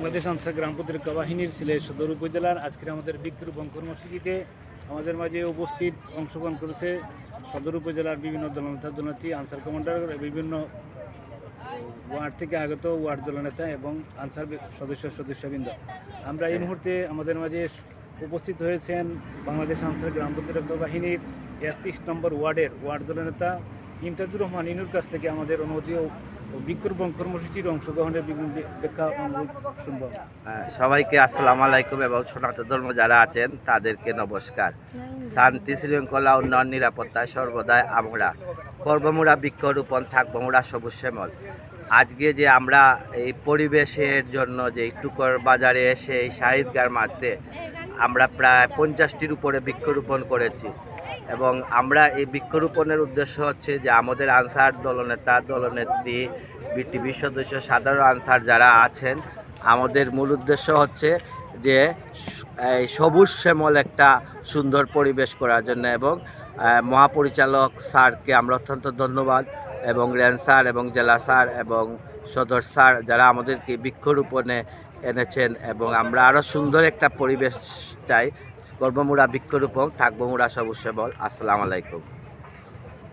বাংলাদেশ আনসার গ্রাম প্রতিরক্ষা বাহিনীর সিলেট সদর উপজেলার আজকের আমাদের বৃক্ষরোপণ কর্মসূচিতে আমাদের মাঝে উপস্থিত অংশগ্রহণ করেছে সদর উপজেলার বিভিন্ন দলনেতা দলনেত্রী, আনসার কমান্ডার, বিভিন্ন ওয়ার্ড থেকে আগত ওয়ার্ড দলনেতা এবং আনসার সদস্য সদস্যবৃন্দ। আমরা এই মুহূর্তে আমাদের মাঝে উপস্থিত হয়েছেন বাংলাদেশ আনসার গ্রাম প্রতিরক্ষা বাহিনীর একত্রিশ নম্বর ওয়ার্ডের ওয়ার্ড দলনেতা ইমতাজুর রহমান ইনুর কাছ থেকে আমাদের অনুমতি ও ও সবাইকে আসসালামু আলাইকুম এবং সনাতন ধর্ম যারা আছেন, তাদেরকে নমস্কার। শান্তি, শৃঙ্খলা, উন্নয়ন নিরাপত্তায় সর্বদাই আমরা। কর্মমূড়া বৃক্ষরোপণ থাকব মোড়া সবুজ শ্যামল। আজকে যে আমরা এই পরিবেশের জন্য যে টুকর বাজারে এসে এই শাহিদগার মাঠে আমরা প্রায় পঞ্চাশটির উপরে বৃক্ষরোপণ করেছি। এবং আমরা এই বৃক্ষরোপণের উদ্দেশ্য হচ্ছে যে আমাদের আনসার দলনেতা, দলনেত্রী, বিটিভি সদস্য, সাধারণ আনসার যারা আছেন, আমাদের মূল উদ্দেশ্য হচ্ছে যে এই সবুজ শ্যামল একটা সুন্দর পরিবেশ করার জন্য এবং মহাপরিচালক স্যারকে আমরা অত্যন্ত ধন্যবাদ এবং রেন স্যার এবং জেলা স্যার এবং সদর স্যার যারা আমাদেরকে বৃক্ষরোপণে এনেছেন এবং আমরা আরও সুন্দর একটা পরিবেশ চাই কর্মমূড়া বৃক্ষরূপক থাকব মুড়া সবুজ সেবল। আসসালামু আলাইকুম।